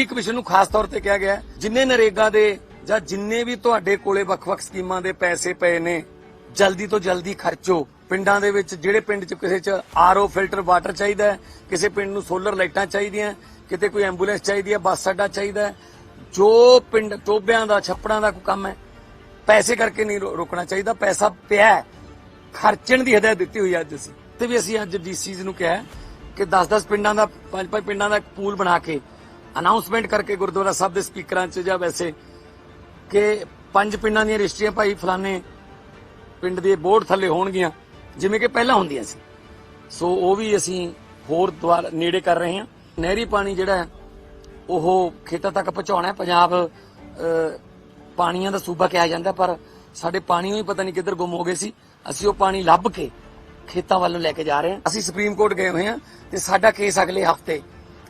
Deputy commission ਨੂੰ ਖਾਸ ਤੌਰ ਤੇ ਕਿਹਾ ਗਿਆ ਜਿੰਨੇ ਨਰੇਗਾ ਦੇ ਜਾਂ ਜਿੰਨੇ ਵੀ ਤੁਹਾਡੇ ਕੋਲੇ ਵੱਖ-ਵੱਖ ਸਕੀਮਾਂ ਦੇ ਪੈਸੇ ਪਏ ਨੇ, ਜਲਦੀ ਤੋਂ ਜਲਦੀ ਖਰਚੋ। ਪਿੰਡਾਂ ਦੇ ਵਿੱਚ ਜਿਹੜੇ ਪਿੰਡ 'ਚ ਕਿਸੇ 'ਚ ਆਰਓ ਫਿਲਟਰ ਵਾਟਰ ਚਾਹੀਦਾ ਕਿਸੇ ਪਿੰਡ ਨੂੰ ਸੋਲਰ ਲਾਈਟਾਂ ਚਾਹੀਦੀਆਂ ਕਿਤੇ ਕੋਈ ਐਂਬੂਲੈਂਸ ਚਾਹੀਦੀ ਹੈ, ਬੱਸ ਅੱਡਾ ਚਾਹੀਦਾ ਜੋ ਪਿੰਡ ਟੋਬਿਆਂ ਦਾ, ਛੱਪੜਾਂ ਦਾ ਕੋਈ ਕੰਮ ਹੈ, ਪੈਸੇ ਕਰਕੇ ਨਹੀਂ ਰੋਕਣਾ ਚਾਹੀਦਾ, ਪੈਸਾ ਪਿਆ ਖਰਚਣ ਦੀ ਹਦਾਇਤ ਦਿੱਤੀ ਹੋਈ ਅੱਜ ਅਸੀਂ। ਤੇ ਵੀ ਅਸੀਂ ਅੱਜ ਡੀਸੀਜ਼ ਨੂੰ ਕਿਹਾ ਕਿ 10-10 ਪਿੰਡਾਂ ਦਾ ਪੰਜ ਪੰਜ ਪਿੰਡਾਂ ਦਾ ਇੱਕ ਪੂਲ ਬਣਾ ਕੇ ਅਨਾਉਂਸਮੈਂਟ ਕਰਕੇ ਗੁਰਦੁਆਰਾ ਸਾਹਿਬ ਦੇ ਸਪੀਕਰਾਂ 'ਚ ਜਾਂ ਵੈਸੇ ਕਿ ਪੰਜ ਪਿੰਡਾਂ ਦੀਆਂ ਰਜਿਸਟਰੀਆਂ ਭਾਈ ਫਲਾਣੇ ਪਿੰਡ ਦੇ ਬੋਰਡ ਥੱਲੇ ਹੋਣਗੀਆਂ, ਜਿਵੇਂ ਕਿ ਪਹਿਲਾਂ ਹੁੰਦੀਆਂ ਸੀ। ਸੋ ਉਹ ਵੀ ਅਸੀਂ ਹੋਰ ਦੁਆਰ ਨੇੜੇ ਕਰ ਰਹੇ ਹਾਂ। ਨਹਿਰੀ ਪਾਣੀ ਜਿਹੜਾ ਉਹ ਖੇਤਾਂ ਤੱਕ ਪਹੁੰਚਾਉਣਾ ਹੈ। ਪੰਜਾਬ ਪਾਣੀਆਂ ਦਾ ਸੂਬਾ ਕਿਹਾ ਜਾਂਦਾ, ਪਰ ਸਾਡੇ ਪਾਣੀ ਹੀ ਪਤਾ ਨਹੀਂ ਕਿੱਧਰ ਗੁੰਮ ਹੋ ਗਏ ਸੀ। ਅਸੀਂ ਉਹ ਪਾਣੀ ਲੱਭ ਕੇ ਖੇਤਾਂ ਵੱਲ ਲੈ ਕੇ ਜਾ ਰਹੇ ਹਾਂ। ਅਸੀਂ ਸੁਪਰੀਮ ਕੋਰਟ ਗਏ ਹੋਏ ਹਾਂ ਤੇ ਸਾਡਾ ਕੇਸ ਅਗਲੇ ਹਫ਼ਤੇ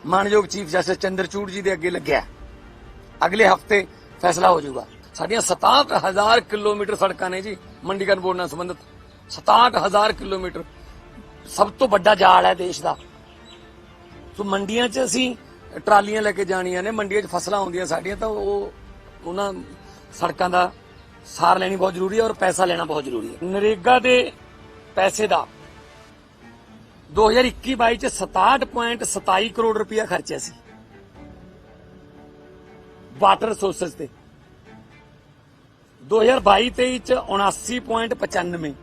ਮਾਨਯੋਗ ਚੀਫ ਜਸਟਿਸ ਚੰਦਰਚੂੜ ਜੀ ਦੇ ਅੱਗੇ ਲੱਗਿਆ ਅਗਲੇ ਹਫ਼ਤੇ ਫੈਸਲਾ ਹੋ ਜਾਊਗਾ। ਸਾਡੀਆਂ 67000 ਕਿਲੋਮੀਟਰ ਸੜਕਾਂ ਨੇ ਜੀ ਮੰਡੀਕਰਨ ਬੋਰਡ ਨਾਲ ਸੰਬੰਧਿਤ। 67000 ਕਿਲੋਮੀਟਰ ਸਭ ਤੋਂ ਵੱਡਾ ਜਾਲ ਹੈ ਦੇਸ਼ ਦਾ। ਸੋ ਮੰਡੀਆਂ 'ਚ ਅਸੀਂ ਟਰਾਲੀਆਂ ਲੈ ਕੇ ਜਾਣੀਆਂ ਨੇ, ਮੰਡੀਆਂ 'ਚ ਫਸਲਾਂ ਆਉਂਦੀਆਂ ਸਾਡੀਆਂ, ਤਾਂ ਉਹ ਉਹਨਾਂ ਸੜਕਾਂ ਦਾ ਸਾਰ ਲੈਣੀ ਬਹੁਤ ਜ਼ਰੂਰੀ ਹੈ ਔਰ ਪੈਸਾ ਲੈਣਾ ਬਹੁਤ ਜ਼ਰੂਰੀ ਹੈ। ਨਰੇਗਾ ਦੇ ਪੈਸੇ ਦਾ 2021-22 ਚ 67.27 ਕਰੋੜ ਰੁਪਇਆ ਖਰਚਿਆ ਸੀ। ਵਾਟਰ ਸੋਰਸਸ ਤੇ। 2022-23 ਚ 79.95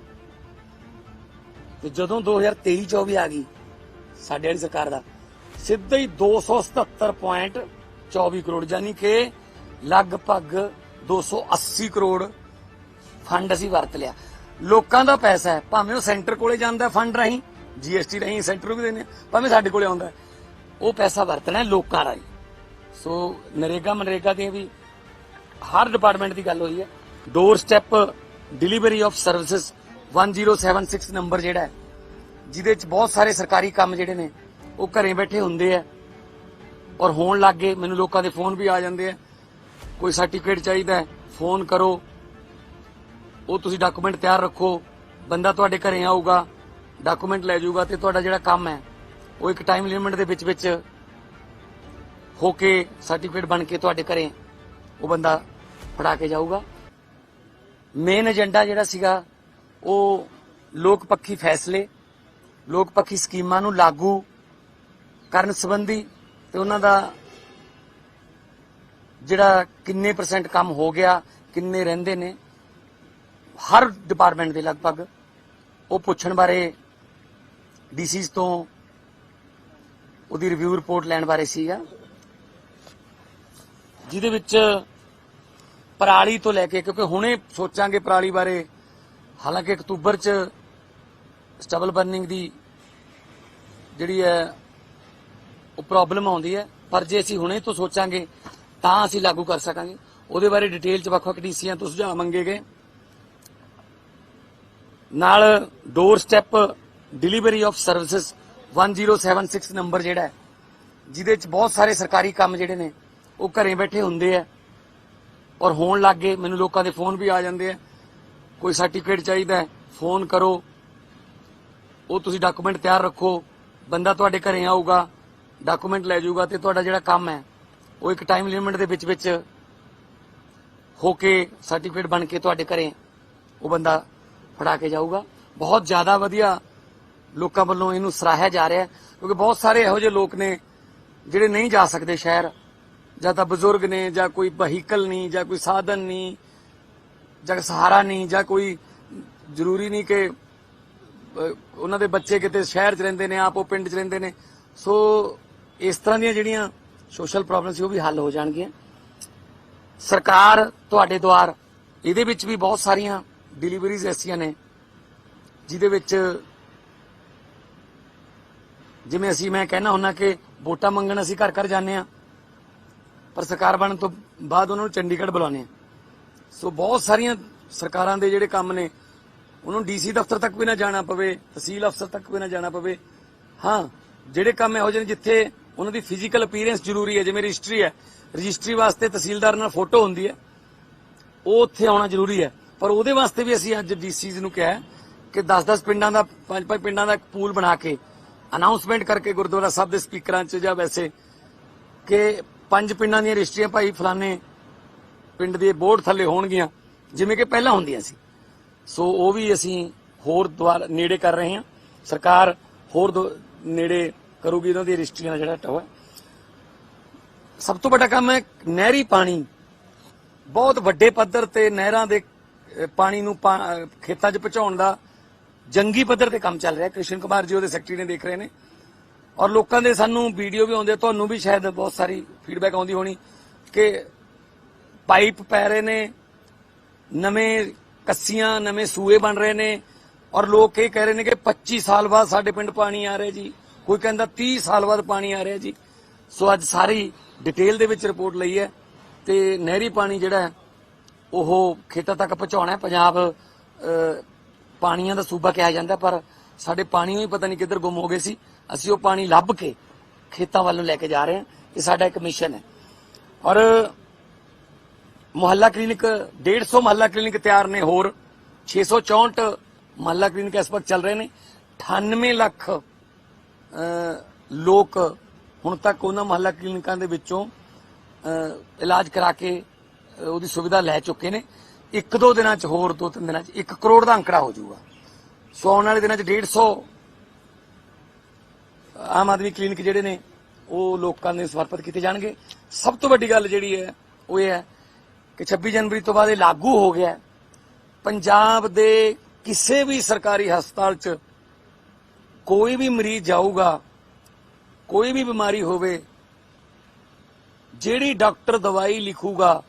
ਤੇ ਜਦੋਂ 2023-24 ਆ ਗਈ, ਸਾਡੇ ਵਾਲੀ ਸਰਕਾਰ ਦਾ, ਸਿੱਧਾ ਹੀ 277.24 ਕਰੋੜ ਯਾਨੀ ਕਿ ਲਗਭਗ 280 ਕਰੋੜ ਫੰਡ ਅਸੀਂ ਵਰਤ ਲਿਆ। ਲੋਕਾਂ ਦਾ ਪੈਸਾ ਹੈ, ਭਾਵੇਂ ਉਹ ਸੈਂਟਰ ਕੋਲੇ ਜਾਂਦਾ ਫੰਡ ਰਾਹੀਂ। ਜੀਐਸਟੀ ਰਾਹੀਂ ਸੈਂਟਰ ਨੂੰ ਵੀ ਦਿੰਦੇ ਆ ਭਾਵੇਂ ਸਾਡੇ ਕੋਲੇ ਆਉਂਦਾ ਉਹ ਪੈਸਾ ਵਰਤਣਾ ਲੋਕਾਂ ਰਾਹੀਂ। ਸੋ ਨਰੇਗਾ ਮਨਰੇਗਾ ਦੀਆਂ ਵੀ ਹਰ ਡਿਪਾਰਟਮੈਂਟ ਦੀ ਗੱਲ ਹੋਈ ਹੈ। Door step delivery of services 1076 number ਜਿਹੜਾ ਹੈ, ਜਿਹਦੇ ਵਿੱਚ ਬਹੁਤ ਸਾਰੇ ਸਰਕਾਰੀ ਕੰਮ ਜਿਹੜੇ ਨੇ, ਉਹ ਘਰੇ ਬੈਠੇ ਹੁੰਦੇ ਆ। ਔਰ ਹੋਣ ਲੱਗ ਗਏ, ਮੈਨੂੰ ਲੋਕਾਂ ਦੇ ਫੋਨ ਵੀ ਆ ਜਾਂਦੇ ਆ। ਕੋਈ ਸਰਟੀਫਿਕੇਟ ਚਾਹੀਦਾ ਫੋਨ ਕਰੋ। ਉਹ ਤੁਸੀਂ ਡਾਕੂਮੈਂਟ ਤਿਆਰ ਰੱਖੋ। ਬੰਦਾ ਤੁਹਾਡੇ ਘਰੇ ਆਊਗਾ। ਡਾਕੂਮੈਂਟ ਲੈ ਜਾਊਗਾ ਤੇ ਤੁਹਾਡਾ ਜਿਹੜਾ ਕੰਮ ਹੈ, ਉਹ ਇੱਕ ਟਾਈਮ ਲਿਮਿਟ ਦੇ ਵਿੱਚ ਵਿੱਚ ਹੋ ਕੇ ਸਰਟੀਫਿਕੇਟ ਬਣ ਕੇ ਤੁਹਾਡੇ ਘਰੇ ਉਹ ਬੰਦਾ ਫੜਾ ਕੇ ਜਾਊਗਾ। ਮੇਨ ਏਜੰਡਾ ਜਿਹੜਾ ਸੀਗਾ, ਉਹ ਲੋਕ ਪੱਖੀ ਫੈਸਲੇ, ਲੋਕ ਪੱਖੀ ਸਕੀਮਾਂ ਨੂੰ ਲਾਗੂ ਕਰਨ ਸੰਬੰਧੀ ਤੇ ਉਹਨਾਂ ਦਾ ਜਿਹੜਾ ਕਿੰਨੇ ਪਰਸੈਂਟ ਕੰਮ ਹੋ ਗਿਆ, ਕਿੰਨੇ ਰਹਿੰਦੇ ਨੇ, ਹਰ ਡਿਪਾਰਟਮੈਂਟ ਦੇ ਲਗਭਗ ਉਹ ਪੁੱਛਣ ਬਾਰੇ ਡੀਸੀਜ਼ ਤੋਂ ਉਹਦੀ ਰਿਵਿਊ ਰਿਪੋਰਟ ਲੈਣ ਬਾਰੇ ਸੀਗਾ। ਜਿਹਦੇ ਵਿੱਚ ਪਰਾਲੀ ਤੋਂ ਲੈ ਕੇ, ਕਿਉਂਕਿ ਹੁਣੇ ਸੋਚਾਂਗੇ ਪਰਾਲੀ ਬਾਰੇ, ਹਾਲਾਂਕਿ ਅਕਤੂਬਰ ਚ ਸਟਬਲ ਬਰਨਿੰਗ ਦੀ ਜਿਹੜੀ ਹੈ, ਉਹ ਪ੍ਰੋਬਲਮ ਆਉਂਦੀ ਹੈ। ਪਰ ਜੇ ਅਸੀਂ ਹੁਣੇ ਤੋਂ ਸੋਚਾਂਗੇ, ਤਾਂ ਅਸੀਂ ਲਾਗੂ ਕਰ ਸਕਾਂਗੇ। ਉਹਦੇ ਬਾਰੇ ਡਿਟੇਲ ਚ ਵੱਖ-ਵੱਖ ਡੀਸੀਆਂ ਤੋਂ ਸੁਝਾਅ ਮੰਗੇ ਗਏ। ਨਾਲ door step delivery of services 1076 number ਜਿਹੜਾ ਜਿਹਦੇ ਵਿੱਚ ਬਹੁਤ ਸਾਰੇ ਸਰਕਾਰੀ ਕੰਮ ਜਿਹੜੇ ਨੇ, ਉਹ ਘਰੇ ਬੈਠੇ ਹੁੰਦੇ ਆ। ਔਰ ਹੋਣ ਲੱਗ ਗਏ, ਮੈਨੂੰ ਲੋਕਾਂ ਦੇ ਫੋਨ ਵੀ ਆ ਜਾਂਦੇ ਆ। ਕੋਈ ਸਰਟੀਫਿਕੇਟ ਚਾਹੀਦਾ ਫੋਨ ਕਰੋ। ਉਹ ਤੁਸੀਂ ਡਾਕੂਮੈਂਟ ਤਿਆਰ ਰੱਖੋ। ਬੰਦਾ ਤੁਹਾਡੇ ਘਰੇ ਆਊਗਾ ਡਾਕੂਮੈਂਟ ਲੈ ਜਾਊਗਾ ਤੇ ਤੁਹਾਡਾ ਜਿਹੜਾ ਕੰਮ ਹੈ, ਉਹ ਇੱਕ ਟਾਈਮ ਲਿਮਿਟ ਦੇ ਵਿੱਚ ਵਿੱਚ ਹੋ ਕੇ ਸਰਟੀਫਿਕੇਟ ਬਣ ਕੇ ਤੁਹਾਡੇ ਘਰੇ ਉਹ ਬੰਦਾ ਫੜਾ ਕੇ ਜਾਊਗਾ। ਬਹੁਤ ਜ਼ਿਆਦਾ ਵਧੀਆ ਲੋਕਾਂ ਵੱਲੋਂ ਇਹਨੂੰ ਸਰਾਹਿਆ ਜਾ ਰਿਹਾ ਕਿਉਂਕਿ ਬਹੁਤ ਸਾਰੇ ਇਹੋ ਜਿਹੇ ਲੋਕ ਨੇ ਜਿਹੜੇ ਨਹੀਂ ਜਾ ਸਕਦੇ ਸ਼ਹਿਰ, ਜਾਂ ਤਾਂ ਬਜ਼ੁਰਗ ਨੇ, ਜਾਂ ਕੋਈ ਵਹੀਕਲ ਨਹੀਂ, ਜਾਂ ਕੋਈ ਸਾਧਨ ਨਹੀਂ, ਜਾਂ ਸਹਾਰਾ ਨਹੀਂ, ਜਾਂ ਕੋਈ ਜ਼ਰੂਰੀ ਨਹੀਂ ਕਿ ਉਹਨਾਂ ਦੇ ਬੱਚੇ ਕਿਤੇ ਸ਼ਹਿਰ 'ਚ ਰਹਿੰਦੇ ਨੇ, ਆਪ ਉਹ ਪਿੰਡ 'ਚ ਰਹਿੰਦੇ ਨੇ। ਸੋ ਇਸ ਤਰ੍ਹਾਂ ਦੀਆਂ ਜਿਹੜੀਆਂ ਸੋਸ਼ਲ ਪ੍ਰੋਬਲਮਸ ਸੀ, ਉਹ ਵੀ ਹੱਲ ਹੋ ਜਾਣਗੀਆਂ। ਸਰਕਾਰ ਤੁਹਾਡੇ ਦੁਆਰ, ਇਹਦੇ ਵਿੱਚ ਵੀ ਬਹੁਤ ਸਾਰੀਆਂ ਡਿਲੀਵਰੀਜ਼ ਐਸੀਆਂ ਨੇ, ਜਿਹਦੇ ਵਿੱਚ ਜਿਵੇਂ ਅਸੀਂ ਮੈਂ ਕਹਿਣਾ ਹੁੰਨਾ ਕਿ ਵੋਟਾਂ ਮੰਗਣ ਅਸੀਂ ਘਰ ਘਰ ਜਾਂਦੇ ਆ ਪਰ ਸਰਕਾਰ ਬਣਨ ਤੋਂ ਬਾਅਦ ਉਹਨਾਂ ਨੂੰ ਚੰਡੀਗੜ੍ਹ ਬੁਲਾਉਂਦੇ ਆ ਸੋ ਬਹੁਤ ਸਾਰੀਆਂ ਸਰਕਾਰਾਂ ਦੇ ਜਿਹੜੇ ਕੰਮ ਨੇ, ਉਹਨੂੰ ਡੀਸੀ ਦਫ਼ਤਰ ਤੱਕ ਵੀ ਨਾ ਜਾਣਾ ਪਵੇ, ਤਹਿਸੀਲ ਅਫਸਰ ਤੱਕ ਵੀ ਨਾ ਜਾਣਾ ਪਵੇ। ਹਾਂ, ਜਿਹੜੇ ਕੰਮ ਇਹੋ ਜਿਹੇ ਨੇ ਜਿੱਥੇ ਉਹਨਾਂ ਦੀ ਫਿਜ਼ੀਕਲ ਅਪੀਅਰੈਂਸ ਜ਼ਰੂਰੀ ਹੈ, ਜਿਵੇਂ ਰਜਿਸਟਰੀ ਹੈ ਰਜਿਸਟਰੀ ਵਾਸਤੇ ਤਹਿਸੀਲਦਾਰ ਨਾਲ ਫੋਟੋ ਹੁੰਦੀ ਹੈ, ਉਹ ਉੱਥੇ ਆਉਣਾ ਜ਼ਰੂਰੀ ਹੈ। ਪਰ ਉਹਦੇ ਵਾਸਤੇ ਵੀ ਅਸੀਂ ਅੱਜ ਡੀਸੀਜ਼ ਨੂੰ ਕਿਹਾ ਕਿ 10-10 ਪਿੰਡਾਂ ਦਾ ਪੰਜ ਪੰਜ ਪਿੰਡਾਂ ਦਾ ਇੱਕ ਪੂਲ ਬਣਾ ਕੇ ਅਨਾਉਂਸਮੈਂਟ ਕਰਕੇ ਗੁਰਦੁਆਰਾ ਸਾਹਿਬ ਦੇ ਸਪੀਕਰਾਂ 'ਚ ਜਾਂ ਵੈਸੇ ਕਿ ਪੰਜ ਪਿੰਡਾਂ ਦੀਆਂ ਰਜਿਸਟਰੀਆਂ ਭਾਈ ਫਲਾਣੇ ਪਿੰਡ ਦੇ ਬੋਰਡ ਥੱਲੇ ਹੋਣਗੀਆਂ, ਜਿਵੇਂ ਕਿ ਪਹਿਲਾਂ ਹੁੰਦੀਆਂ ਸੀ। ਸੋ ਉਹ ਵੀ ਅਸੀਂ ਹੋਰ ਦੁਆਰ ਨੇੜੇ ਕਰ ਰਹੇ ਹਾਂ। ਸਰਕਾਰ ਹੋਰ ਦੋ- ਨੇੜੇ ਕਰੂਗੀ ਇਹਨਾਂ ਦੀ ਰਜਿਸਟਰੀਆਂ ਦਾ ਜਿਹੜਾ ਟੋਆ। ਸਭ ਤੋਂ ਵੱਡਾ ਕੰਮ ਹੈ ਨਹਿਰੀ ਪਾਣੀ। ਬਹੁਤ ਵੱਡੇ ਪੱਧਰ ਤੇ ਨਹਿਰਾਂ ਦੇ ਪਾਣੀ ਨੂੰ ਪਾ- ਖੇਤਾਂ 'ਚ ਪਹੁੰਚਾਉਣ ਦਾ ਜੰਗੀ ਪੱਧਰ ਤੇ ਕੰਮ ਚੱਲ ਰਿਹਾ। ਕ੍ਰਿਸ਼ਨ ਕੁਮਾਰ ਜੀ ਉਹਦੇ ਸੈਕਟਰੀ ਨੇ ਦੇਖ ਰਹੇ ਨੇ। ਔਰ ਲੋਕਾਂ ਦੇ ਸਾਨੂੰ ਵੀਡੀਓ ਵੀ ਆਉਂਦੇ ਤੁਹਾਨੂੰ ਵੀ ਸ਼ਾਇਦ ਬਹੁਤ ਸਾਰੀ ਫੀਡਬੈਕ ਆਉਂਦੀ ਹੋਣੀ ਕਿ ਪਾਈਪ ਪੈ ਰਹੇ ਨੇ, ਨਵੇਂ ਕੱਸੀਆਂ, ਨਵੇਂ ਸੂਏ ਬਣ ਰਹੇ ਨੇ। ਔਰ ਲੋਕ ਇਹ ਕਹਿ ਰਹੇ ਨੇ ਕਿ 25 ਸਾਲ ਬਾਅਦ ਸਾਡੇ ਪਿੰਡ ਪਾਣੀ ਆ ਰਿਹਾ ਜੀ। ਕੋਈ ਕਹਿੰਦਾ 30 ਸਾਲ ਬਾਅਦ ਪਾਣੀ ਆ ਰਿਹਾ ਜੀ। ਸੋ ਅੱਜ ਸਾਰੀ ਡਿਟੇਲ ਦੇ ਵਿੱਚ ਰਿਪੋਰਟ ਲਈ ਹੈ ਤੇ ਨਹਿਰੀ ਪਾਣੀ ਜਿਹੜਾ ਉਹ ਖੇਤਾਂ ਤੱਕ ਪਹੁੰਚਾਉਣਾ ਹੈ। ਪੰਜਾਬ ਪਾਣੀਆਂ ਦਾ ਸੂਬਾ ਕਿਹਾ ਜਾਂਦਾ, ਪਰ ਸਾਡੇ ਪਾਣੀ ਹੀ ਪਤਾ ਨਹੀਂ ਕਿੱਧਰ ਗੁੰਮ ਹੋ ਗਏ ਸੀ। ਅਸੀਂ ਉਹ ਪਾਣੀ ਲੱਭ ਕੇ ਖੇਤਾਂ ਵੱਲੋਂ ਲੈ ਕੇ ਜਾ ਰਹੇ ਹਾਂ। ਇਹ ਸਾਡਾ ਇੱਕ ਮਿਸ਼ਨ ਹੈ। ਔਰ ਮੁਹੱਲਾ ਕਲੀਨਿਕ 150 ਮੁਹੱਲਾ ਕਲੀਨਿਕ ਤਿਆਰ ਨੇ ਹੋਰ। 664 ਮੁਹੱਲਾ ਕਲੀਨਿਕ ਇਸ ਵਕਤ ਚੱਲ ਰਹੇ ਨੇ। 98 ਲੱਖ ਲੋਕ ਹੁਣ ਤੱਕ ਉਹਨਾਂ ਮੁਹੱਲਾ ਕਲੀਨਿਕਾਂ ਦੇ ਵਿੱਚੋਂ ਇਲਾਜ ਕਰਾ ਕੇ ਉਹਦੀ ਸੁਵਿਧਾ ਲੈ ਚੁੱਕੇ ਨੇ। ਇੱਕ ਦੋ ਦਿਨਾਂ ਚ ਹੋਰ, ਦੋ ਤਿੰਨ ਦਿਨਾਂ ਚ 1 ਕਰੋੜ ਦਾ ਅੰਕੜਾ ਹੋ ਜਾਊਗਾ। ਸੋ ਆਉਣ ਵਾਲੇ ਦਿਨਾਂ ਚ 150 ਆਮ ਆਦਮੀ ਕਲੀਨਿਕ ਜਿਹੜੇ ਨੇ, ਉਹ ਲੋਕਾਂ ਦੇ ਸਮਰਪਿਤ ਕੀਤੇ ਜਾਣਗੇ। ਸਭ ਤੋਂ ਵੱਡੀ ਗੱਲ ਜਿਹੜੀ ਹੈ, ਉਹ ਇਹ ਹੈ ਕਿ 26 ਜਨਵਰੀ ਤੋਂ ਬਾਅਦ ਇਹ ਲਾਗੂ ਹੋ ਗਿਆ ਪੰਜਾਬ ਦੇ ਕਿਸੇ ਵੀ ਸਰਕਾਰੀ ਹਸਪਤਾਲ 'ਚ ਕੋਈ ਵੀ ਮਰੀਜ਼ ਜਾਊਗਾ, ਕੋਈ ਵੀ ਬਿਮਾਰੀ ਹੋਵੇ, ਜਿਹੜੀ ਡਾਕਟਰ ਦਵਾਈ ਲਿਖੂਗਾ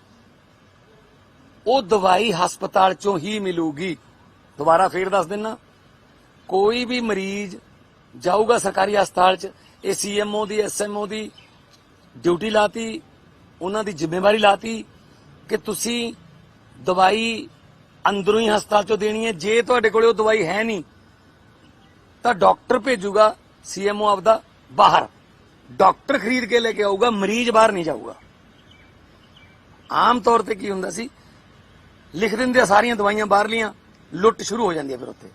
ਉਹ ਦਵਾਈ ਹਸਪਤਾਲ 'ਚੋਂ ਹੀ ਮਿਲੂਗੀ। ਦੁਬਾਰਾ ਫੇਰ ਦੱਸ ਦਿੰਨਾ। ਕੋਈ ਵੀ ਮਰੀਜ਼ ਜਾਊਗਾ ਸਰਕਾਰੀ ਹਸਪਤਾਲ 'ਚ, ਇਹ ਸੀਐਮਓ ਦੀ ਐਸਐਮਓ ਦੀ ਡਿਊਟੀ ਲਾਤੀ, ਉਹਨਾਂ ਦੀ ਜ਼ਿੰਮੇਵਾਰੀ ਲਾਤੀ ਕਿ ਤੁਸੀਂ ਦਵਾਈ ਅੰਦਰੋਂ ਹੀ ਹਸਪਤਾਲ 'ਚੋਂ ਦੇਣੀ ਹੈ। ਜੇ ਤੁਹਾਡੇ ਕੋਲੇ ਉਹ ਦਵਾਈ ਹੈ ਨਹੀਂ, ਤਾਂ ਡਾਕਟਰ ਭੇਜੂਗਾ ਸੀਐਮਓ ਆਪਦਾ ਬਾਹਰ। ਡਾਕਟਰ ਖਰੀਦ ਕੇ ਲੈ ਕੇ ਆਊਗਾ, ਮਰੀਜ਼ ਬਾਹਰ ਨਹੀਂ ਜਾਊਗਾ। ਆਮ ਤੌਰ ਤੇ ਕੀ ਹੁੰਦਾ ਸੀ ਲਿਖ ਦਿੰਦੇ ਆ ਸਾਰੀਆਂ ਦਵਾਈਆਂ ਬਾਹਰਲੀਆਂ, ਲੁੱਟ ਸ਼ੁਰੂ ਹੋ ਜਾਂਦੀ ਹੈ ਫਿਰ ਉੱਥੇ।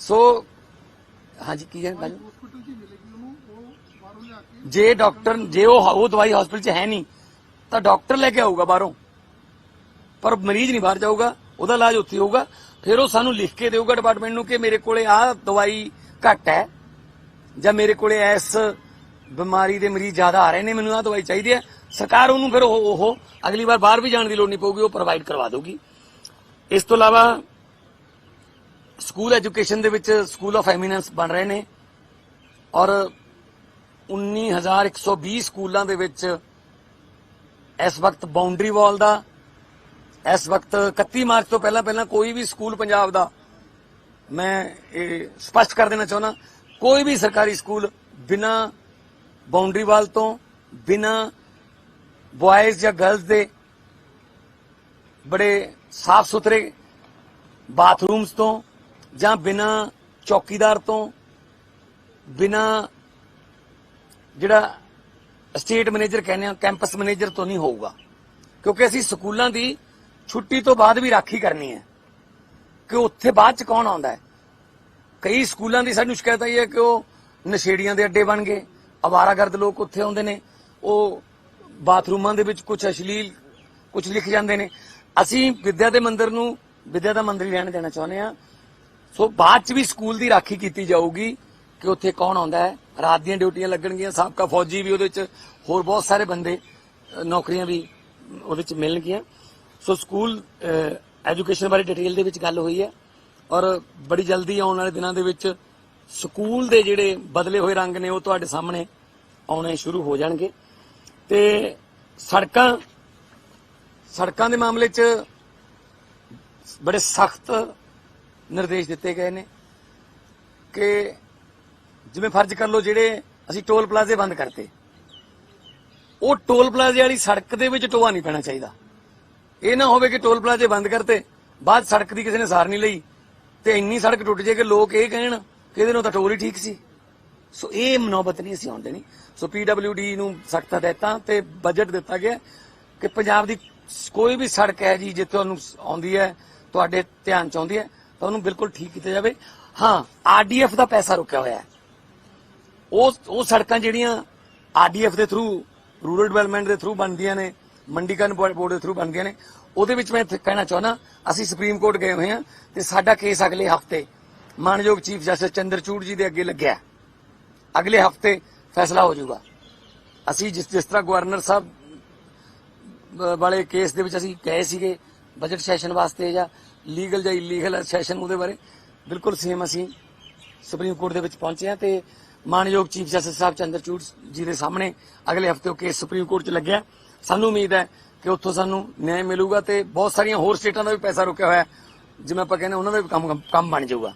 ਸੋ, ਹਾਂਜੀ, ਕੀ ਹੈ ਗੱਲ? ਜੇ ਡਾਕਟਰ, ਜੇ ਉਹ ਉਹ ਦਵਾਈ ਹਸਪੀਟਲ 'ਚ ਹੈ ਨਹੀਂ, ਤਾਂ ਡਾਕਟਰ ਲੈ ਕੇ ਆਊਗਾ ਬਾਹਰੋਂ। ਪਰ ਮਰੀਜ਼ ਨਹੀਂ ਬਾਹਰ ਜਾਊਗਾ, ਉਹਦਾ ਇਲਾਜ ਉੱਥੇ ਹੋਊਗਾ। ਫਿਰ ਉਹ ਸਾਨੂੰ ਲਿਖ ਕੇ ਦੇਊਗਾ ਡਿਪਾਰਟਮੈਂਟ ਨੂੰ ਕਿ ਮੇਰੇ ਕੋਲੇ ਆਹ ਦਵਾਈ ਘੱਟ ਹੈ, ਜਾਂ ਮੇਰੇ ਕੋਲੇ ਇਸ ਬਿਮਾਰੀ ਦੇ ਮਰੀਜ਼ ਜ਼ਿਆਦਾ ਆ ਰਹੇ ਨੇ, ਮੈਨੂੰ ਆਹ ਦਵਾਈ ਚਾਹੀਦੀ ਹੈ। ਸਰਕਾਰ ਉਹਨੂੰ ਫਿਰ ਉਹ ਉਹ ਅਗਲੀ ਵਾਰ ਬਾਹਰ ਵੀ ਜਾਣ ਦੀ ਲੋੜ ਨਹੀਂ ਪਊਗੀ, ਉਹ ਪ੍ਰੋਵਾਈਡ ਕਰਵਾ ਦੇਊਗੀ। ਇਸ ਤੋਂ ਇਲਾਵਾ ਸਕੂਲ ਐਜੂਕੇਸ਼ਨ ਦੇ ਵਿੱਚ ਸਕੂਲ ਆਫ ਐਮੀਨੈਂਸ ਬਣ ਰਹੇ ਨੇ ਔਰ 19120 ਸਕੂਲਾਂ ਦੇ ਵਿੱਚ ਇਸ ਵਕਤ ਬਾਉਂਡਰੀ ਵਾਲ ਦਾ, ਇਸ ਵਕਤ 31 ਮਾਰਚ ਤੋਂ ਪਹਿਲਾਂ ਪਹਿਲਾਂ ਕੋਈ ਵੀ ਸਕੂਲ ਪੰਜਾਬ ਦਾ, ਮੈਂ ਇਹ ਸਪਸ਼ਟ ਕਰ ਦੇਣਾ ਚਾਹੁੰਦਾ, ਕੋਈ ਵੀ ਸਰਕਾਰੀ ਸਕੂਲ ਬਿਨਾ ਬਾਉਂਡਰੀ ਵਾਲ ਤੋਂ, ਬਿਨਾ ਬॉयਜ਼ ਜਾਂ ਗਰਲਸ ਦੇ ਬੜੇ ਸਾਫ਼ ਸੁਥਰੇ ਬਾਥਰੂਮਸ ਤੋਂ ਜਾਂ ਬਿਨਾ ਚੌਕੀਦਾਰ ਤੋਂ, ਬਿਨਾ ਜਿਹੜਾ ਸਟੇਟ ਮੈਨੇਜਰ ਕਹਿੰਦੇ ਆ ਕੈਂਪਸ ਮੈਨੇਜਰ ਤੋਂ ਨਹੀਂ ਹੋਊਗਾ। ਕਿਉਂਕਿ ਅਸੀਂ ਸਕੂਲਾਂ ਦੀ ਛੁੱਟੀ ਤੋਂ ਬਾਅਦ ਵੀ ਰਾਖੀ ਕਰਨੀ ਹੈ। ਕਿ ਉੱਥੇ ਬਾਅਦ ਚ ਕੌਣ ਆਉਂਦਾ ਹੈ? ਕਈ ਸਕੂਲਾਂ ਦੀ ਸਾਨੂੰ ਸ਼ਿਕਾਇਤ ਆਈ ਹੈ ਕਿ ਉਹ ਨਸ਼ੇੜੀਆਂ ਦੇ ਅੱਡੇ ਬਣ ਗਏ। ਅਵਾਰਾਗਰਦ ਲੋਕ ਉੱਥੇ ਆਉਂਦੇ ਨੇ। ਉਹ ਬਾਥਰੂਮਾਂ ਦੇ ਵਿੱਚ ਕੁਝ ਅਸ਼ਲੀਲ ਕੁਝ ਲਿਖ ਜਾਂਦੇ ਨੇ। ਅਸੀਂ ਵਿਦਿਆ ਦੇ ਮੰਦਿਰ ਨੂੰ, ਵਿਦਿਆ ਦਾ ਮੰਦਿਰ ਹੀ ਰਹਿਣ ਦੇਣਾ ਚਾਹੁੰਦੇ ਆ ਸੋ ਬਾਅਦ ਚ ਵੀ ਸਕੂਲ ਦੀ ਰਾਖੀ ਕੀਤੀ ਜਾਊਗੀ ਕਿ ਉੱਥੇ ਕੌਣ ਆਉਂਦਾ ਹੈ। ਰਾਤ ਦੀਆਂ ਡਿਊਟੀਆਂ ਲੱਗਣਗੀਆਂ, ਸਾਬਕਾ ਫੌਜੀ ਵੀ ਉਹਦੇ ਵਿੱਚ ਹੋਰ ਬਹੁਤ ਸਾਰੇ ਬੰਦੇ ਨੌਕਰੀਆਂ ਵੀ ਉਹਦੇ ਵਿੱਚ ਮਿਲਣਗੀਆਂ। ਸੋ ਸਕੂਲ ਐਜੂਕੇਸ਼ਨ ਬਾਰੇ ਡਿਟੇਲ ਦੇ ਵਿੱਚ ਗੱਲ ਹੋਈ ਹੈ ਔਰ ਬੜੀ ਜਲਦੀ ਆਉਣ ਵਾਲੇ ਦਿਨਾਂ ਦੇ ਵਿੱਚ ਸਕੂਲ ਦੇ ਜਿਹੜੇ ਬਦਲੇ ਹੋਏ ਰੰਗ ਨੇ ਉਹ ਤੁਹਾਡੇ ਸਾਹਮਣੇ ਆਉਣੇ ਸ਼ੁਰੂ ਹੋ ਜਾਣਗੇ। ਤੇ ਸੜਕਾਂ ਸੜਕਾਂ ਦੇ ਮਾਮਲੇ 'ਚ ਬੜੇ ਸਖਤ ਨਿਰਦੇਸ਼ ਦਿੱਤੇ ਗਏ ਨੇ ਕਿ ਜਿਵੇਂ ਫਰਜ਼ ਕਰ ਲਓ ਜਿਹੜੇ ਅਸੀਂ ਟੋਲ ਪਲਾਜ਼ੇ ਬੰਦ ਕਰਤੇ, ਉਹ ਟੋਲ ਪਲਾਜ਼ੇ ਵਾਲੀ ਸੜਕ ਦੇ ਵਿੱਚ ਟੋਆ ਨਹੀਂ ਪੈਣਾ ਚਾਹੀਦਾ। ਇਹ ਨਾ ਹੋਵੇ ਕਿ ਟੋਲ ਪਲਾਜ਼ੇ ਬੰਦ ਕਰਤੇ, ਬਾਅਦ ਸੜਕ ਦੀ ਕਿਸੇ ਨੇ ਸਾਰ ਨਹੀਂ ਲਈ, ਤੇ ਇੰਨੀ ਸੜਕ ਟੁੱਟ ਜੇ ਕਿ ਲੋਕ ਇਹ ਕਹਿਣ ਕਿ ਇਹਦੇ ਨਾਲ ਤਾਂ ਟੋਲ ਹੀ ਠੀਕ ਸੀ। ਸੋ ਇਹ ਮਨੋਬਤ ਨਹੀਂ ਅਸੀਂ ਆਉਣ ਦੇਣੀ। ਸੋ ਪੀਡਬਲਯੂਡੀ ਨੂੰ ਸਖਤ ਹਦਾਇਤਾਂ ਤੇ ਬਜਟ ਦਿੱਤਾ ਗਿਆ ਕਿ ਪੰਜਾਬ ਦੀ ਕੋਈ ਵੀ ਸੜਕ ਹੈ ਜੀ ਜੇ ਤੁਹਾਨੂੰ ਆਉਂਦੀ ਹੈ, ਤੁਹਾਡੇ ਧਿਆਨ ਚ ਆਉਂਦੀ ਹੈ, ਤਾਂ ਉਹਨੂੰ ਬਿਲਕੁਲ ਠੀਕ ਕੀਤਾ ਜਾਵੇ। ਹਾਂ ਆਰਡੀਐਫ ਦਾ ਪੈਸਾ ਰੁਕਿਆ ਹੋਇਆ ਹੈ। ਉਹ ਉਹ ਸੜਕਾਂ ਜਿਹੜੀਆਂ ਆਰਡੀਐਫ ਦੇ ਥਰੂ ਰੂਰਲ ਡਿਵੈਲਪਮੈਂਟ ਦੇ ਥਰੂ ਬਣਦੀਆਂ ਨੇ, ਮੰਡੀਕਰਨ ਬੋਰਡ ਦੇ ਥਰੂ ਬਣਦੀਆਂ ਨੇ, ਉਹਦੇ ਵਿੱਚ ਮੈਂ ਕਹਿਣਾ ਚਾਹੁੰਦਾ, ਅਸੀਂ ਸੁਪਰੀਮ ਕੋਰਟ ਗਏ ਹੋਏ ਹਾਂ ਤੇ ਸਾਡਾ ਕੇਸ ਅਗਲੇ ਹਫ਼ਤੇ ਮਾਨਯੋਗ ਚੀਫ ਜਸਟਿਸ ਚੰਦਰਚੂੜ ਜੀ ਦੇ ਅੱਗੇ ਲੱਗਿਆ। ਅਗਲੇ ਹਫ਼ਤੇ ਫੈਸਲਾ ਹੋ ਜਾਊਗਾ। ਅਸੀਂ ਜਿਸ ਜਿਸ ਤਰ੍ਹਾਂ ਗਵਰਨਰ ਸਾਹਿਬ ਵਾਲੇ ਕੇਸ ਦੇ ਵਿੱਚ ਅਸੀਂ ਗਏ ਸੀਗੇ ਬਜਟ ਸੈਸ਼ਨ ਵਾਸਤੇ ਜਾਂ ਲੀਗਲ ਜਾਂ ਇਲੀਗਲ ਸੈਸ਼ਨ ਉਹਦੇ ਬਾਰੇ, ਬਿਲਕੁਲ ਸੇਮ ਅਸੀਂ ਸੁਪਰੀਮ ਕੋਰਟ ਦੇ ਵਿੱਚ ਪਹੁੰਚੇ ਹਾਂ ਤੇ ਮਾਨਯੋਗ ਚੀਫ ਜਸਟਿਸ ਸਾਹਿਬ ਚੰਦਰਚੂੜ ਜੀ ਦੇ ਸਾਹਮਣੇ ਅਗਲੇ ਹਫ਼ਤੇ ਉਹ ਕੇਸ ਸੁਪਰੀਮ ਕੋਰਟ 'ਚ ਲੱਗਿਆ। ਸਾਨੂੰ ਉਮੀਦ ਹੈ ਕਿ ਉੱਥੋਂ ਸਾਨੂੰ ਨਿਆਂ ਮਿਲੂਗਾ ਤੇ ਬਹੁਤ ਸਾਰੀਆਂ ਹੋਰ ਸਟੇਟਾਂ ਦਾ ਵੀ ਪੈਸਾ ਰੁਕਿਆ ਹੋਇਆ ਜਿਵੇਂ ਆਪਾਂ ਕਹਿੰਦੇ ਉਹਨਾਂ ਦਾ ਵੀ ਕੰਮ ਕੰਮ ਬਣ ਜਾਊਗਾ।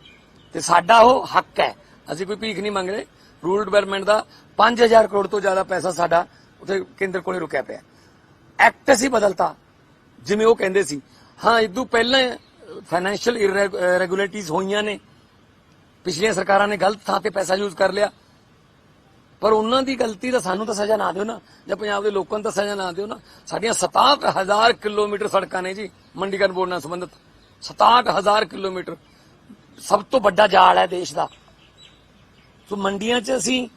ਤੇ ਸਾਡਾ ਉਹ ਹੱਕ ਹੈ। ਅਸੀਂ ਕੋਈ ਭੀਖ ਨਹੀਂ ਮੰਗ ਰਹੇ ਰੂਰਲ ਡਿਵੈਲਪਮੈਂਟ ਦਾ 5000 ਕਰੋੜ ਤੋਂ ਜ਼ਿਆਦਾ ਪੈਸਾ ਸਾਡਾ ਉੱਥੇ ਕੇਂਦਰ ਕੋਲੇ ਰੁਕਿਆ ਪਿਆ। ਐਕਟ ਅਸੀਂ ਬਦਲਤਾ, ਜਿਵੇਂ ਉਹ ਕਹਿੰਦੇ ਸੀ। ਹਾਂ ਇਦੋਂ ਪਹਿਲਾਂ ਫਾਈਨੈਂਸ਼ੀਅਲ ਇਰੈਗੂਲਰਿਟੀਜ਼ ਹੋਈਆਂ ਨੇ। ਪਿਛਲੀਆਂ ਸਰਕਾਰਾਂ ਨੇ ਗਲਤ ਥਾਂ ਤੇ ਪੈਸਾ ਯੂਜ਼ ਕਰ ਲਿਆ। ਪਰ ਉਹਨਾਂ ਦੀ ਗਲਤੀ ਦਾ ਸਾਨੂੰ ਤਾਂ ਸਜ਼ਾ ਨਾ ਦਿਓ ਨਾ। ਜਾਂ ਪੰਜਾਬ ਦੇ ਲੋਕਾਂ ਨੂੰ ਤਾਂ ਸਜ਼ਾ ਨਾ ਦਿਓ ਨਾ। ਸਾਡੀਆਂ 67000 ਕਿਲੋਮੀਟਰ ਸੜਕਾਂ ਨੇ ਜੀ, ਮੰਡੀਕਰਨ ਬੋਰਡ ਨਾਲ ਸੰਬੰਧਿਤ। 67000 ਕਿਲੋਮੀਟਰ ਸਭ ਤੋਂ ਵੱਡਾ ਜਾਲ ਹੈ ਦੇਸ਼ ਦਾ। ਸੋ ਮੰਡੀਆਂ 'ਚ ਅਸੀਂ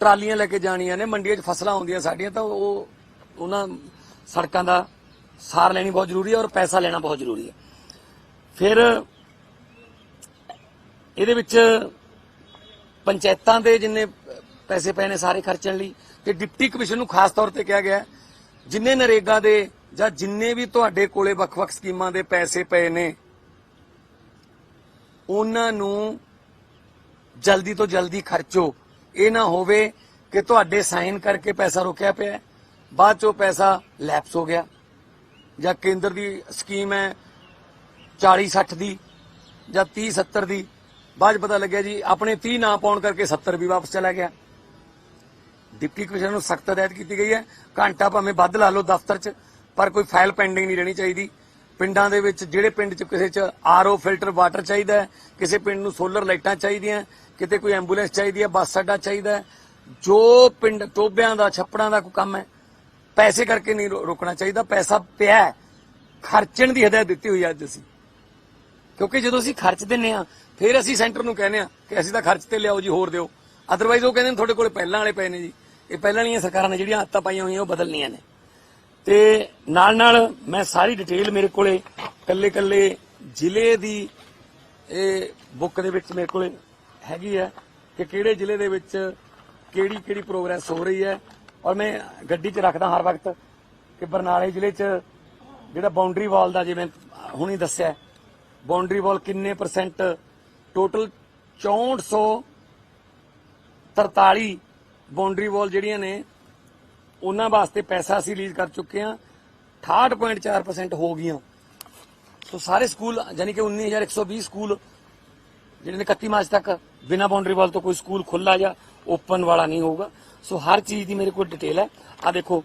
ਟਰਾਲੀਆਂ ਲੈ ਕੇ ਜਾਣੀਆਂ ਨੇ, ਮੰਡੀਆਂ 'ਚ ਫਸਲਾਂ ਆਉਂਦੀਆਂ ਸਾਡੀਆਂ, ਤਾਂ ਉਹ ਉਹਨਾਂ ਸੜਕਾਂ ਦਾ ਸਾਰ ਲੈਣੀ ਬਹੁਤ ਜ਼ਰੂਰੀ ਹੈ ਔਰ ਪੈਸਾ ਲੈਣਾ ਬਹੁਤ ਜ਼ਰੂਰੀ ਹੈ। ਫਿਰ ਇਹਦੇ ਵਿੱਚ ਪੰਚਾਇਤਾਂ ਦੇ ਜਿੰਨੇ ਪੈਸੇ ਪਏ ਨੇ ਸਾਰੇ ਖਰਚਣ ਲਈ ਤੇ ਡਿਪਟੀ ਕਮਿਸ਼ਨ ਨੂੰ ਖਾਸ ਤੌਰ ਤੇ ਕਿਹਾ ਗਿਆ ਜਿੰਨੇ ਨਰੇਗਾ ਦੇ ਜਾਂ ਜਿੰਨੇ ਵੀ ਤੁਹਾਡੇ ਕੋਲੇ ਵੱਖ-ਵੱਖ ਸਕੀਮਾਂ ਦੇ ਪੈਸੇ ਪਏ ਨੇ, ਉਹਨਾਂ ਨੂੰ ਜਲਦੀ ਤੋਂ ਜਲਦੀ ਖਰਚੋ। ਇਹ ਨਾ ਹੋਵੇ ਕਿ ਤੁਹਾਡੇ ਸਾਈਨ ਕਰਕੇ ਪੈਸਾ ਰੁਕਿਆ ਪਿਆ ਬਾਅਦ ਚੋਂ ਪੈਸਾ ਲੈਪਸ ਹੋ ਗਿਆ। ਜਾਂ ਕੇਂਦਰ ਦੀ ਸਕੀਮ ਹੈ 40 60 ਦੀ ਜਾਂ 30 70 ਦੀ। ਬਾਅਦ 'ਚ ਪਤਾ ਲੱਗਿਆ ਜੀ, ਆਪਣੇ 30 ਨਾ ਪਾਉਣ ਕਰਕੇ 70 ਵੀ ਵਾਪਸ ਚਲਾ ਗਿਆ। ਡਿਪਟੀ ਕਮਿਸ਼ਨਰ ਨੂੰ ਸਖਤ ਹਦਾਇਤ ਕੀਤੀ ਗਈ ਹੈ। ਘੰਟਾ ਭਾਵੇਂ ਵੱਧ ਲਾ ਲਓ ਦਫ਼ਤਰ 'ਚ, ਪਰ ਕੋਈ ਫਾਈਲ ਪੈਂਡਿੰਗ ਨਹੀਂ ਰਹਿਣੀ ਚਾਹੀਦੀ। ਪਿੰਡਾਂ ਦੇ ਵਿੱਚ ਜਿਹੜੇ ਪਿੰਡ 'ਚ ਕਿਸੇ 'ਚ ਆਰਓ ਫਿਲਟਰ ਵਾਟਰ ਚਾਹੀਦਾ ਕਿਸੇ ਪਿੰਡ ਨੂੰ ਸੋਲਰ ਲਾਈਟਾਂ ਚਾਹੀਦੀਆਂ ਕਿਤੇ ਕੋਈ ਐਂਬੂਲੈਂਸ ਚਾਹੀਦੀ ਹੈ, ਬੱਸ ਅੱਡਾ ਚਾਹੀਦਾ ਜੋ ਪਿੰਡ ਟੋਬਿਆਂ ਦਾ, ਛੱਪੜਾਂ ਦਾ ਕੋਈ ਕੰਮ ਹੈ, ਪੈਸੇ ਕਰਕੇ ਨਹੀਂ ਰੋ- ਰੋਕਣਾ ਚਾਹੀਦਾ, ਪੈਸਾ ਪਿਆ ਖਰਚਣ ਦੀ ਹਦਾਇਤ ਦਿੱਤੀ ਹੋਈ ਅੱਜ ਅਸੀਂ। ਕਿਉਂਕਿ ਜਦੋਂ ਅਸੀਂ ਖਰਚ ਦਿੰਨੇ ਆ ਫਿਰ ਅਸੀਂ ਸੈਂਟਰ ਨੂੰ ਕਹਿੰਦੇ ਆ ਕਿ ਅਸੀਂ ਤਾਂ ਖਰਚ ਤੇ ਲਿਆਓ ਜੀ, ਹੋਰ ਦਿਓ। ਅਦਰਵਾਈਜ਼ ਉਹ ਕਹਿੰਦੇ ਨੇ ਤੁਹਾਡੇ ਕੋਲ ਪਹਿਲਾਂ ਵਾਲੇ ਪਏ ਨੇ ਜੀ। ਇਹ ਪਹਿਲਾਂ ਵਾਲੀਆਂ ਸਰਕਾਰਾਂ ਨੇ ਜਿਹੜੀਆਂ ਆਦਤਾਂ ਪਾਈਆਂ ਹੋਈਆਂ, ਉਹ ਬਦਲਣੀਆਂ ਨੇ। ਤੇ ਨਾਲ ਨਾਲ ਮੈਂ ਸਾਰੀ ਡਿਟੇਲ ਮੇਰੇ ਕੋਲੇ ਕੱਲੇ ਕੱਲੇ ਜ਼ਿਲ੍ਹੇ ਦੀ ਇਹ ਬੁੱਕ ਦੇ ਵਿੱਚ ਮੇਰੇ ਕੋਲੇ ਹੈਗੀ ਹੈ ਕਿ ਕਿਹੜੇ ਜ਼ਿਲ੍ਹੇ ਦੇ ਵਿੱਚ ਕਿਹੜੀ ਕਿਹੜੀ ਪ੍ਰੋਗਰੈਸ ਹੋ ਰਹੀ ਹੈ। ਔਰ ਮੈਂ ਗੱਡੀ 'ਚ ਰੱਖਦਾ ਹਰ ਵਕਤ ਕਿ ਬਰਨਾਲੇ ਜ਼ਿਲ੍ਹੇ 'ਚ ਜਿਹੜਾ ਬਾਉਂਡਰੀ ਵਾਲ ਦਾ ਜਿਵੇਂ ਹੁਣੀ ਦੱਸਿਆ ਬਾਉਂਡਰੀ ਵਾਲ ਕਿੰਨੇ ਪਰਸੈਂਟ ਟੋਟਲ 6443 ਬਾਉਂਡਰੀ ਵਾਲ ਜਿਹੜੀਆਂ ਨੇ ਉਹਨਾਂ ਵਾਸਤੇ ਪੈਸਾ ਅਸੀਂ ਰਿਲੀਜ਼ ਕਰ ਚੁੱਕੇ ਹਾਂ। 68.4% ਹੋ ਗਈਆਂ। ਸੋ ਸਾਰੇ ਸਕੂਲ ਯਾਨੀ ਕਿ 19120 ਸਕੂਲ, ਜਿਹੜੇ ਨੇ 31 ਮਾਰਚ ਤੱਕ ਬਿਨਾ ਬਾਉਂਡਰੀ ਵਾਲ ਤੋਂ ਕੋਈ ਸਕੂਲ ਖੁੱਲਾ ਜਾਂ ਓਪਨ ਵਾਲਾ ਨਹੀਂ ਹੋਊਗਾ। ਸੋ ਹਰ ਚੀਜ਼ ਦੀ ਮੇਰੇ ਕੋਲ ਡਿਟੇਲ ਹੈ। ਆ ਦੇਖੋ,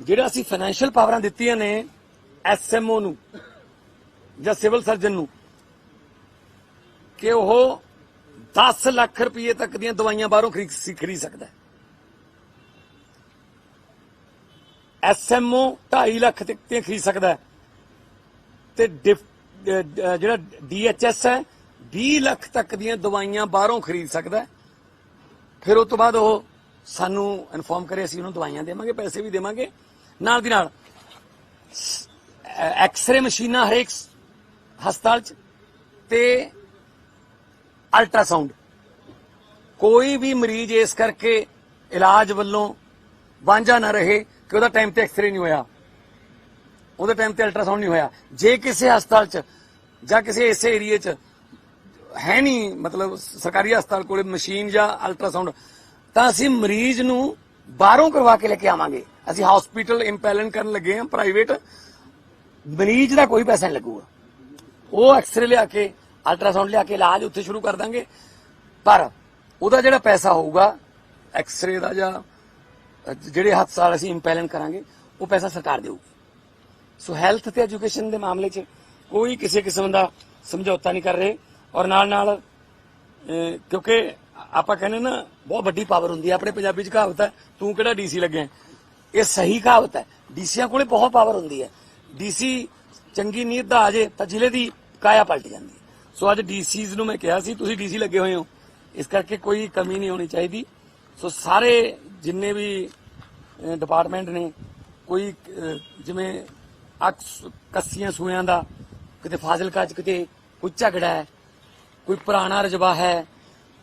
ਜਿਹੜਾ ਅਸੀਂ ਫਾਈਨੈਂਸ਼ੀਅਲ ਪਾਵਰਾਂ ਦਿੱਤੀਆਂ ਨੇ ਐਸਐਮਓ ਨੂੰ ਜਾਂ ਸਿਵਲ ਸਰਜਨ ਨੂੰ, ਕਿ ਉਹ 10 ਲੱਖ ਰੁਪਏ ਤੱਕ ਦੀਆਂ ਦਵਾਈਆਂ ਬਾਹਰੋਂ ਖਰੀਦ ਖਰੀਦ ਸਕਦਾ ਹੈ। ਐਸਐਮਓ 2.5 ਲੱਖ ਤੱਕ ਦੀਆਂ ਖਰੀਦ ਸਕਦਾ ਹੈ। ਤੇ ਡਿਫ- ਅਹ ਅਹ ਜਿਹੜਾ ਡੀਐਚਐਸ ਹੈ 20 ਲੱਖ ਤੱਕ ਦੀਆਂ ਦਵਾਈਆਂ ਬਾਹਰੋਂ ਖਰੀਦ ਸਕਦਾ ਫਿਰ ਉਸ ਤੋਂ ਬਾਅਦ ਉਹ ਸਾਨੂੰ ਇਨਫੋਰਮ ਕਰੇ, ਅਸੀਂ ਉਹਨੂੰ ਦਵਾਈਆਂ ਦੇਵਾਂਗੇ, ਪੈਸੇ ਵੀ ਦੇਵਾਂਗੇ। ਨਾਲ ਦੀ ਨਾਲ ਐਕਸ-ਰੇ ਮਸ਼ੀਨਾਂ ਹਰੇਕ ਹਸਪਤਾਲ 'ਚ ਤੇ ਅਲਟਰਾਸਾਊਂਡ। ਕੋਈ ਵੀ ਮਰੀਜ਼ ਇਸ ਕਰਕੇ ਇਲਾਜ ਵੱਲੋਂ ਵਾਂਝਾ ਨਾ ਰਹੇ ਕਿ ਉਹਦਾ ਟਾਈਮ ਤੇ ਐਕਸਰੇ ਨਹੀਂ ਹੋਇਆ। ਉਹਦੇ ਟਾਈਮ ਤੇ ਅਲਟਰਾਸਾਊਂਡ ਨਹੀਂ ਹੋਇਆ। ਜੇ ਕਿਸੇ ਹਸਪਤਾਲ 'ਚ ਜਾਂ ਕਿਸੇ ਇਸੇ ਏਰੀਏ 'ਚ ਹੈ ਨਹੀਂ, ਮਤਲਬ ਸਰਕਾਰੀ ਹਸਪਤਾਲ ਕੋਲੇ ਮਸ਼ੀਨ ਜਾਂ ਅਲਟਰਾਸਾਊਂਡ ਤਾਂ ਅਸੀਂ ਮਰੀਜ਼ ਨੂੰ ਬਾਹਰੋਂ ਕਰਵਾ ਕੇ ਲੈ ਕੇ ਆਵਾਂਗੇ। ਅਸੀਂ ਹਸਪੀਟਲ ਇੰਪੈਲੈਂਟ ਕਰਨ ਲੱਗੇ ਹਾਂ ਪ੍ਰਾਈਵੇਟ ਮਰੀਜ਼ ਦਾ ਕੋਈ ਪੈਸਾ ਨਹੀਂ ਲੱਗੂਗਾ। ਉਹ ਐਕਸਰੇ ਲਿਆ ਕੇ ਅਲਟਰਾਸਾਊਂਡ ਲਿਆ ਕੇ ਇਲਾਜ ਉੱਥੇ ਸ਼ੁਰੂ ਕਰ ਦਾਂਗੇ। ਪਰ ਉਹਦਾ ਜਿਹੜਾ ਪੈਸਾ ਹੋਊਗਾ ਐਕਸਰੇ ਦਾ ਜਾਂ ਜਿਹੜੇ ਹੱਥ ਸਾਲ ਅਸੀਂ ਇੰਪੈਲਨ ਕਰਾਂਗੇ, ਉਹ ਪੈਸਾ ਸਰਕਾਰ ਦੇਊਗੀ। ਸੋ ਹੈਲਥ ਤੇ ਐਜੂਕੇਸ਼ਨ ਦੇ ਮਾਮਲੇ 'ਚ ਕੋਈ ਕਿਸੇ ਕਿਸਮ ਦਾ ਸਮਝੌਤਾ ਨਹੀਂ ਕਰ ਰਹੇ ਔਰ ਨਾਲ ਨਾਲ ਕਿਉਂਕਿ ਆਪਾਂ ਕਹਿੰਦੇ ਨਾ, ਬਹੁਤ ਵੱਡੀ ਪਾਵਰ ਹੁੰਦੀ ਹੈ। ਆਪਣੇ ਪੰਜਾਬੀ 'ਚ ਕਹਾਵਤ ਹੈ, ਤੂੰ ਕਿਹੜਾ ਡੀਸੀ ਲੱਗਿਆ? ਇਹ ਸਹੀ ਕਹਾਵਤ ਹੈ। ਡੀਸੀਆਂ ਕੋਲੇ ਬਹੁਤ ਪਾਵਰ ਹੁੰਦੀ ਹੈ। ਡੀਸੀ ਚੰਗੀ ਨੀਅਤ ਦਾ ਆ ਜੇ ਤਾਂ ਜ਼ਿਲ੍ਹੇ ਦੀ ਕਾਇਆ ਪਲਟ ਜਾਂਦੀ ਹੈ। ਸੋ ਅੱਜ ਡੀਸੀਜ਼ ਨੂੰ ਮੈਂ ਕਿਹਾ ਸੀ, ਤੁਸੀਂ ਡੀਸੀ ਲੱਗੇ ਹੋਏ ਹੋ। ਇਸ ਕਰਕੇ ਕੋਈ ਕਮੀ ਨਹੀਂ ਹੋਣੀ ਚਾਹੀਦੀ। ਸੋ ਸਾਰੇ ਜਿੰਨੇ ਵੀ ਡਿਪਾਰਟਮੈਂਟ ਨੇ, ਕੋਈ ਜਿਵੇਂ ਅਕਸ ਕੱਸੀਆਂ ਸੂਇਆਂ ਦਾ, ਕਿਤੇ ਫਾਜ਼ਿਲਕਾ ਚ ਕਿਤੇ ਕੋਈ ਝਗੜਾ ਹੈ, ਕੋਈ ਪੁਰਾਣਾ ਰਜਵਾ ਹੈ,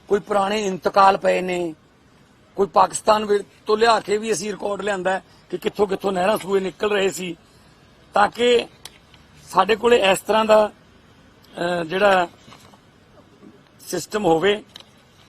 ਕੋਈ ਪੁਰਾਣੇ ਇੰਤਕਾਲ ਪਏ ਨੇ, ਕੋਈ ਪਾਕਿਸਤਾਨ ਤੋਂ ਲਿਆ ਕੇ ਵੀ ਅਸੀਂ ਰਿਕਾਰਡ ਲਿਆਂਦਾ ਕਿ ਕਿੱਥੋਂ ਕਿੱਥੋਂ ਨਹਿਰਾਂ ਸੂਏ ਨਿਕਲ ਰਹੇ ਸੀ, ਤਾਂ ਕਿ ਸਾਡੇ ਕੋਲੇ ਇਸ ਤਰ੍ਹਾਂ ਦਾ ਜਿਹੜਾ ਸਿਸਟਮ ਹੋਵੇ